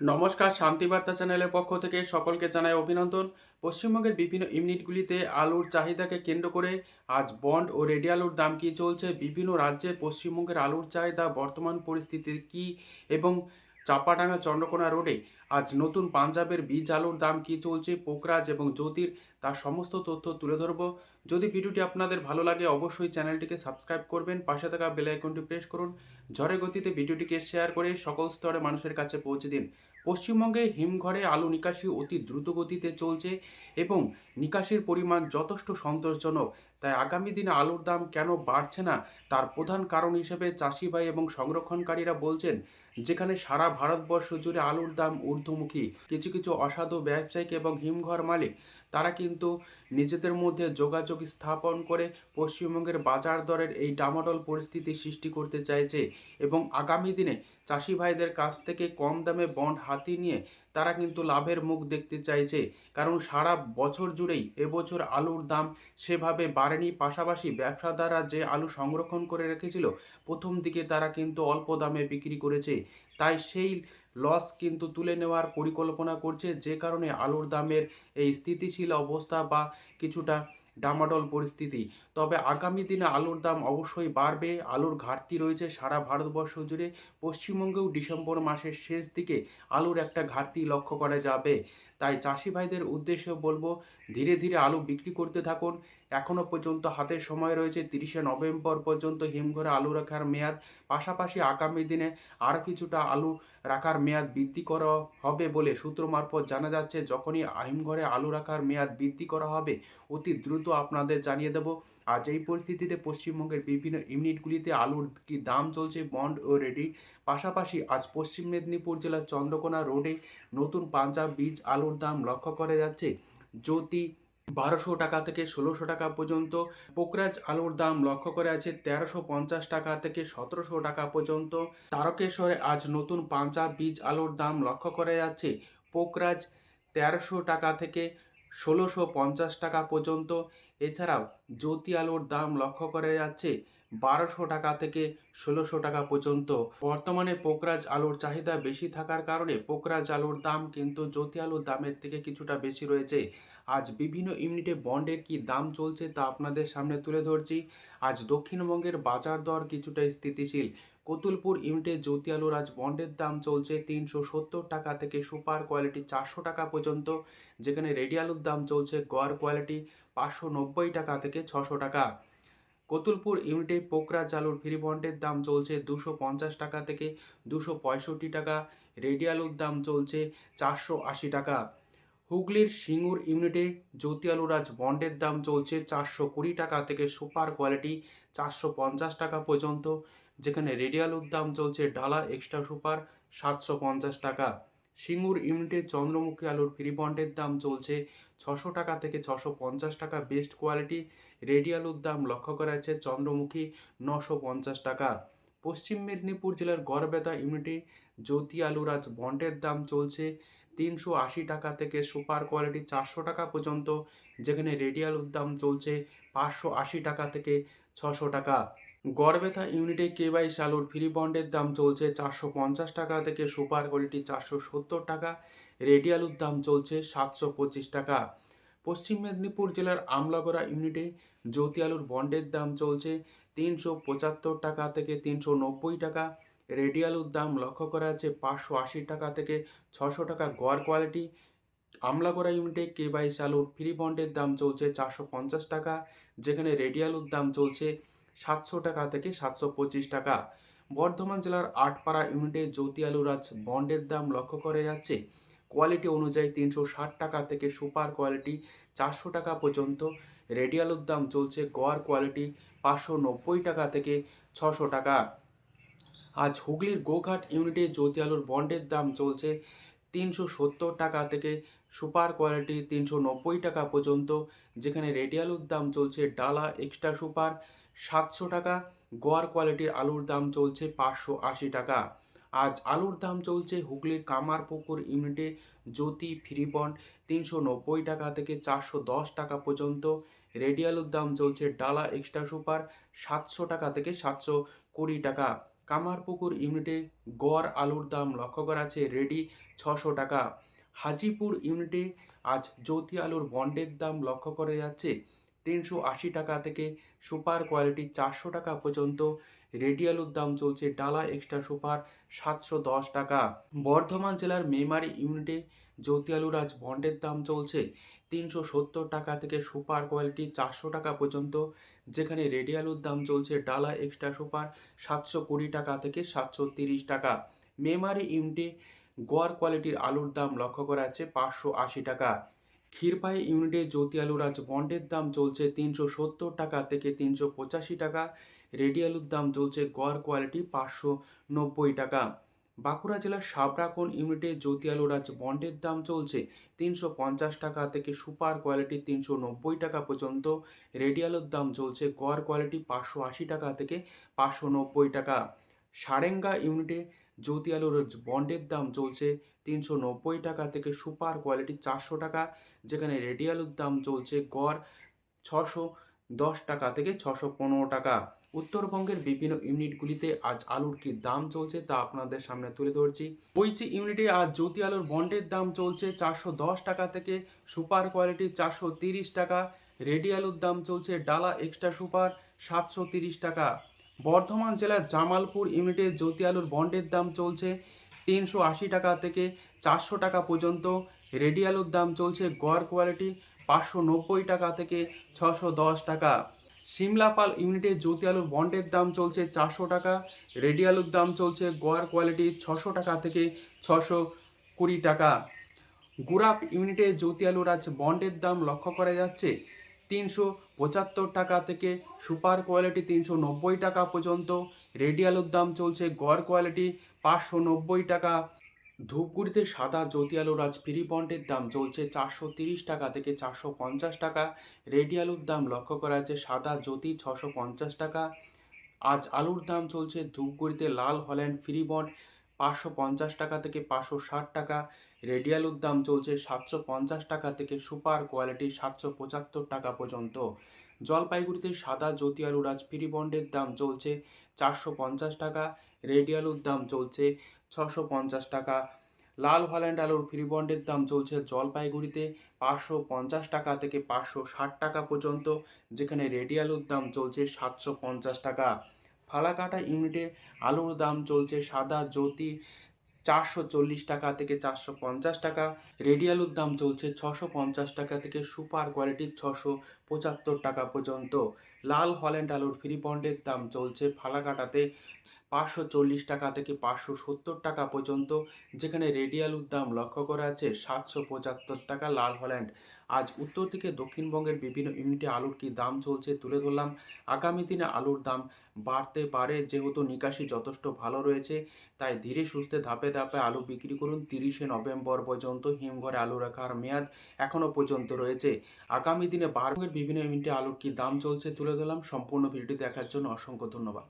নমস্কার, শান্তিবার্তা চ্যানেলের পক্ষ থেকে সকলকে জানাই অভিনন্দন। পশ্চিমবঙ্গের বিভিন্ন ইউনিটগুলিতে আলুর চাহিদাকে কেন্দ্র করে আজ বন্ড ও রেডি আলুর দাম কী চলছে, বিভিন্ন রাজ্যে পশ্চিমবঙ্গের আলুর চাহিদা, বর্তমান পরিস্থিতির কী এবং চাপাডাঙ্গা চন্দ্রকোনা রোডে আজ নতুন পাঞ্জাবের বীজ আলুর দাম কী চলছে, পোকরাজ এবং জ্যোতির তার সমস্ত তথ্য তুলে ধরবো। যদি ভিডিওটি আপনাদের ভালো লাগে, অবশ্যই চ্যানেলটিকে সাবস্ক্রাইব করবেন, পাশে থাকা বেল আইকনটি প্রেস করুন। ঝড়ের গতিতে ভিডিওটিকে শেয়ার করে সকল স্তরে মানুষের কাছে পৌঁছে দিন। পশ্চিমবঙ্গে হিমঘরে আলু নিকাশি অতি দ্রুত গতিতে চলছে এবং নিকাশির পরিমাণ যথেষ্ট সন্তোষজনক। তাই আগামী দিনে আলুর দাম কেন বাড়ছে না, তার প্রধান কারণ হিসেবে চাষি ভাই এবং সংরক্ষণকারীরা বলছেন, যেখানে সারা ভারতবর্ষ জুড়ে আলুর দাম ঊর্ধ্বমুখী। কিছু কিছু অসাধু ব্যবসায়িক এবং হিমঘর মালিক, তারা কিন্তু নিজেদের মধ্যে যোগাযোগ স্থাপন করে পশ্চিমবঙ্গের বাজার দরের এই ডামাডোল পরিস্থিতি সৃষ্টি করতে চাইছে এবং আগামী দিনে চাষি ভাইদের কাছ থেকে কম দামে বন্ড হাতি নিয়ে তারা কিন্তু লাভের মুখ দেখতে চাইছে। কারণ সারা বছর জুড়েই এবছর আলুর দাম সেভাবে বাড়েনি, পাশাপাশি ব্যবসাদাররা যে আলু সংরক্ষণ করে রেখেছিল, প্রথম দিকে তারা কিন্তু অল্প দামে বিক্রি করেছে। তাই সেই লস কিন্তু তুলে নেওয়ার পরিকল্পনা করছে। যে কারণে আলুর দামের এই স্থিতিশীল অবস্থা বা কিছুটা ডামাডোল পরিস্থিতি। তবে আগামী দিনে আলুর দাম অবশ্যই বাড়বে। আলুর ঘাটতি রয়েছে সারা ভারতবর্ষ জুড়ে। পশ্চিমবঙ্গেও ডিসেম্বর মাসের শেষ দিকে আলুর একটা ঘাটতি লক্ষ্য করা যাবে। তাই চাষি ভাইদের উদ্দেশ্যে বলব, ধীরে ধীরে আলু বিক্রি করতে থাকুন। এখনও পর্যন্ত হাতে সময় রয়েছে তিরিশে নভেম্বর পর্যন্ত হিমঘরে আলু রাখার মেয়াদ। পাশাপাশি আগামী দিনে আরও কিছুটা আলু রাখার মেয়াদ বৃদ্ধি করা হবে বলে সূত্র মারফত জানা যাচ্ছে, যখনই হিমঘরে আলু রাখার মেয়াদ বৃদ্ধি করা হবে, অতি দ্রুত আপনাদের জানিয়ে দেব। আর এই পরিস্থিতিতে পশ্চিমবঙ্গের বিভিন্ন ইউনিটগুলিতে আলুর কি দাম চলছে, বন্ড ও রেডি। পাশাপাশি আজ পশ্চিম মেদিনীপুর জেলার চন্দ্রকোনা রোডে নতুন পাঞ্জাব বীজ আলুর দাম লক্ষ্য করা যাচ্ছে। জ্যোতি বারোশো টাকা থেকে ষোলোশো টাকা পর্যন্ত, পোকরাজ আলুর দাম লক্ষ্য করে আছে তেরোশো পঞ্চাশ টাকা থেকে সতেরোশো টাকা পর্যন্ত। তারকেশ্বরে আজ নতুন পাঞ্জাব বীজ আলুর দাম লক্ষ্য করা যাচ্ছে, পোকরাজ তেরোশো টাকা থেকে ষোলোশো পঞ্চাশ টাকা পর্যন্ত। এছাড়াও জ্যোতি আলুর দাম লক্ষ্য করা যাচ্ছে বারোশো টাকা থেকে ষোলোশো টাকা পর্যন্ত। বর্তমানে পোকরাজ আলুর চাহিদা বেশি থাকার কারণে পোকরাজ আলুর দাম কিন্তু জ্যোতি আলুর দামের থেকে কিছুটা বেশি রয়েছে। আজ বিভিন্ন ইউনিটে বন্ডের কি দাম চলছে তা আপনাদের সামনে তুলে ধরছি। আজ দক্ষিণবঙ্গের বাজার দর কিছুটা স্থিতিশীল। কতুলপুর ইউনিটে জ্যোতি আলুর আজ বন্ডের দাম চলছে তিনশো সত্তর টাকা থেকে সুপার কোয়ালিটি চারশো টাকা পর্যন্ত, যেখানে রেডি আলুর দাম চলছে গড় কোয়ালিটি পাঁচশো নব্বই টাকা থেকে ছশো টাকা। কতুলপুর ইউনিটে পোকরা চালুর ফ্রি বন্ডের দাম চলছে দুশো পঞ্চাশ টাকা থেকে দুশো পঁয়ষট্টি টাকা। রেডিয়ালুর দাম চলছে চারশো আশি টাকা। হুগলির সিঙ্গুর ইউনিটে জ্যোতি আলুর আজ বন্ডের দাম চলছে চারশো কুড়ি টাকা থেকে সুপার কোয়ালিটি চারশো পঞ্চাশ টাকা পর্যন্ত। যেখানে রেডিয়ালুর দাম চলছে ডালা এক্সট্রা সুপার সাতশো পঞ্চাশ টাকা। সিঙ্গুর ইউনিটে চন্দ্রমুখী আলুর ফ্রি বন্ডের দাম চলছে ছশো টাকা থেকে ছশো পঞ্চাশ টাকা। বেস্ট কোয়ালিটি রেডি আলুর দাম লক্ষ্য করা যাচ্ছে চন্দ্রমুখী নশো পঞ্চাশ টাকা। পশ্চিম মেদিনীপুর জেলার গড়বেতা ইউনিটে জ্যোতি আলুর আজ বন্ডের দাম চলছে তিনশো আশি টাকা থেকে সুপার কোয়ালিটি চারশো টাকা পর্যন্ত, যেখানে রেডি আলুর দাম চলছে পাঁচশো আশি টাকা থেকে ছশো টাকা। গড়বেথা ইউনিটে কেবাইশ আলুর ফ্রি বন্ডের দাম চলছে চারশো পঞ্চাশ টাকা থেকে সুপার কোয়ালিটি চারশো সত্তর টাকা। রেডি আলুর দাম চলছে সাতশো পঁচিশ টাকা। পশ্চিম মেদিনীপুর জেলার আমলাগড়া ইউনিটে জ্যোতি আলুর বন্ডের দাম চলছে তিনশো পঁচাত্তর টাকা থেকে তিনশো নব্বই টাকা। রেডি আলুর দাম লক্ষ্য করা যাচ্ছে পাঁচশো আশি টাকা থেকে ছশো টাকা গড় কোয়ালিটি। আমলাগড়া ইউনিটে কে বাইশ আলুর ফ্রি বন্ডের দাম চলছে চারশো পঞ্চাশ টাকা, যেখানে রেডি আলুর দাম চলছে সাতশো টাকা থেকে সাতশো পঁচিশ টাকা। বর্ধমান জেলার আটপাড়া ইউনিটে জ্যোতি আলুর আজ বন্ডের দাম লক্ষ্য করে যাচ্ছে। কোয়ালিটি অনুযায়ী তিনশো ষাট টাকা থেকে সুপার কোয়ালিটি চারশো টাকা পর্যন্ত। রেডি আলুর দাম চলছে গড় কোয়ালিটি পাঁচশো নব্বই টাকা থেকে ছশো টাকা। আজ হুগলির গোঘাট ইউনিটে জ্যোতি আলুর বন্ডের দাম চলছে তিনশো সত্তর টাকা থেকে সুপার কোয়ালিটি তিনশো নব্বই টাকা পর্যন্ত, যেখানে রেডি আলুর দাম চলছে ডালা এক্সট্রা সুপার সাতশো টাকা, গোয়ার কোয়ালিটির আলুর দাম চলছে পাঁচশো আশি টাকা। আজ আলুর দাম চলছে হুগলির কামারপুকুর ইউনিটে জ্যোতি ফ্রি বন্ড তিনশো নব্বই টাকা থেকে চারশো দশ টাকা পর্যন্ত রেডি আলুর দাম চলছে ডালা এক্সট্রা সুপার সাতশো টাকা থেকে সাতশো কুড়ি টাকা। কামারপুকুর ইউনিটে গড় আলুর দাম লক্ষ্য করা আছে রেডি ছশো টাকা। হাজিপুর ইউনিটে আজ জ্যোতি আলুর বন্ডের দাম লক্ষ্য করা যাচ্ছে তিনশো আশি টাকা থেকে সুপার কোয়ালিটি চারশো টাকা পর্যন্ত। রেডি আলুর দাম চলছে ডালা এক্সট্রা সুপার সাতশো দশ টাকা। বর্ধমান জেলার মেমারি ইউনিটে আজ বন্ডের দাম চলছে তিনশো সত্তর টাকা থেকে সুপার কোয়ালিটি চারশো টাকা পর্যন্ত, যেখানে রেডি আলুর দাম চলছে ডালা এক্সট্রা সুপার সাতশো কুড়ি টাকা থেকে সাতশো তিরিশ টাকা। মেমারি ইউনিটে গোয়ার কোয়ালিটির আলুর দাম লক্ষ্য করা যাচ্ছে পাঁচশো আশি টাকা। ক্ষীরপাই ইউনিটে জ্যোতি আলুর আজ বন্ডের দাম চলছে তিনশো সত্তর টাকা থেকে তিনশো পঁচাশি টাকা রেডি আলুর দাম চলছে গড় কোয়ালিটি পাঁচশো নব্বই টাকা। বাঁকুড়া জেলার সাবরাকোন ইউনিটে জ্যোতি আলুর আজ বন্ডের দাম চলছে তিনশো পঞ্চাশ টাকা থেকে সুপার কোয়ালিটি তিনশো নব্বই টাকা পর্যন্ত। রেডি আলুর দাম চলছে গড় কোয়ালিটি পাঁচশো আশি টাকা থেকে পাঁচশো নব্বই টাকা। সারেঙ্গা ইউনিটে জ্যোতি আলুর বন্ডের দাম চলছে তিনশো নব্বই টাকা থেকে সুপার কোয়ালিটি চারশো টাকা, যেখানে রেডি আলুর দাম চলছে গড় ছশো দশ টাকা থেকে ছশো পনেরো টাকা। উত্তরবঙ্গের বিভিন্ন ইউনিটগুলিতে আজ আলুর কি দাম চলছে তা আপনাদের সামনে তুলে ধরছি। বইচি ইউনিটে আজ জ্যোতি আলুর বন্ডের দাম চলছে চারশো দশ টাকা থেকে সুপার কোয়ালিটি চারশো তিরিশ টাকা। রেডি আলুর দাম চলছে ডালা এক্সট্রা সুপার সাতশো তিরিশ টাকা। বর্ধমান জেলার জামালপুর ইউনিটে জ্যোতি আলুর বন্ডের দাম চলছে তিনশো আশি টাকা থেকে চারশো টাকা পর্যন্ত। রেডি আলুর দাম চলছে গড় কোয়ালিটি পাঁচশো নব্বই টাকা থেকে ছশো দশ টাকা। সিমলাপাল ইউনিটে জ্যোতি আলুর বন্ডের দাম চলছে চারশো টাকা, রেডি আলুর দাম চলছে গড় কোয়ালিটি ছশো টাকা থেকে ছশো কুড়ি টাকা। গুরাপ ইউনিটে জ্যোতি আলুর আজ বন্ডের দাম লক্ষ্য করা যাচ্ছে তিনশো পঁচাত্তর টাকা থেকে সুপার কোয়ালিটি তিনশো নব্বই টাকা পর্যন্ত। রেডি আলুর দাম চলছে গড় কোয়ালিটি পাঁচশো নব্বই টাকা। ধূপগুড়িতে সাদা জ্যোতি আলুর আজ ফ্রি বন্ডের দাম চলছে চারশো তিরিশ টাকা থেকে চারশো পঞ্চাশ টাকা। রেডি আলুর দাম লক্ষ্য করা যাচ্ছে সাদা জ্যোতি ছশো পঞ্চাশ টাকা। আজ আলুর দাম চলছে ধূপগুড়িতে লাল হল্যান্ড ফ্রি বন্ড পাঁচশো পঞ্চাশ টাকা থেকে পাঁচশো ষাট টাকা। রেডি আলুর দাম চলছে সাতশো পঞ্চাশ টাকা থেকে সুপার কোয়ালিটি সাতশো পঁচাত্তর টাকা পর্যন্ত। জলপাইগুড়িতে সাদা জ্যোতি আলুর আজ ফ্রি বন্ডের দাম চলছে চারশো পঞ্চাশ টাকা, রেডি আলুর দাম চলছে ছশো পঞ্চাশ টাকা, লাল হল্যান্ড আলুর ফ্রি বন্ডের দাম চলছে জলপাইগুড়িতে পাঁচশো পঞ্চাশ টাকা থেকে পাঁচশো ষাট টাকা পর্যন্ত, যেখানে রেডি আলুর দাম চলছে সাতশো পঞ্চাশ টাকা। ফালাকাটা ইউনিটে আলুর দাম চলছে সাদা জ্যোতি চারশো চল্লিশ টাকা থেকে চারশো পঞ্চাশ টাকা। রেডি আলুর দাম চলছে ছশো পঞ্চাশ টাকা থেকে সুপার কোয়ালিটির ছশো পঁচাত্তর টাকা পর্যন্ত। লাল হল্যান্ড আলুর ফ্রি পন্ডের দাম চলছে ফালাকাটাতে। পাঁচশো চল্লিশ টাকা থেকে পাঁচশো সত্তর টাকা পর্যন্ত, যেখানে রেডি আলুর দাম লক্ষ্য করা আছে সাতশো পঁচাত্তর টাকা লাল হল্যান্ড। আজ উত্তর থেকে দক্ষিণবঙ্গের বিভিন্ন ইউনিটে আলুর কি দাম চলছে তুলে ধরলাম। আগামী দিনে আলুর দাম বাড়তে পারে, যেহেতু নিকাশি যথেষ্ট ভালো রয়েছে, তাই ধীরে সুস্থে ধাপে ধাপে আলু বিক্রি করুন। তিরিশে নভেম্বর পর্যন্ত হিমঘরে আলু রাখার মেয়াদ এখনও পর্যন্ত রয়েছে। আগামী দিনে বারোয়ের বিভিন্ন ইউনিটে আলুর কি দাম চলছে তুলে ধরলাম। সম্পূর্ণ ভিডিওটি দেখার জন্য অসংখ্য ধন্যবাদ।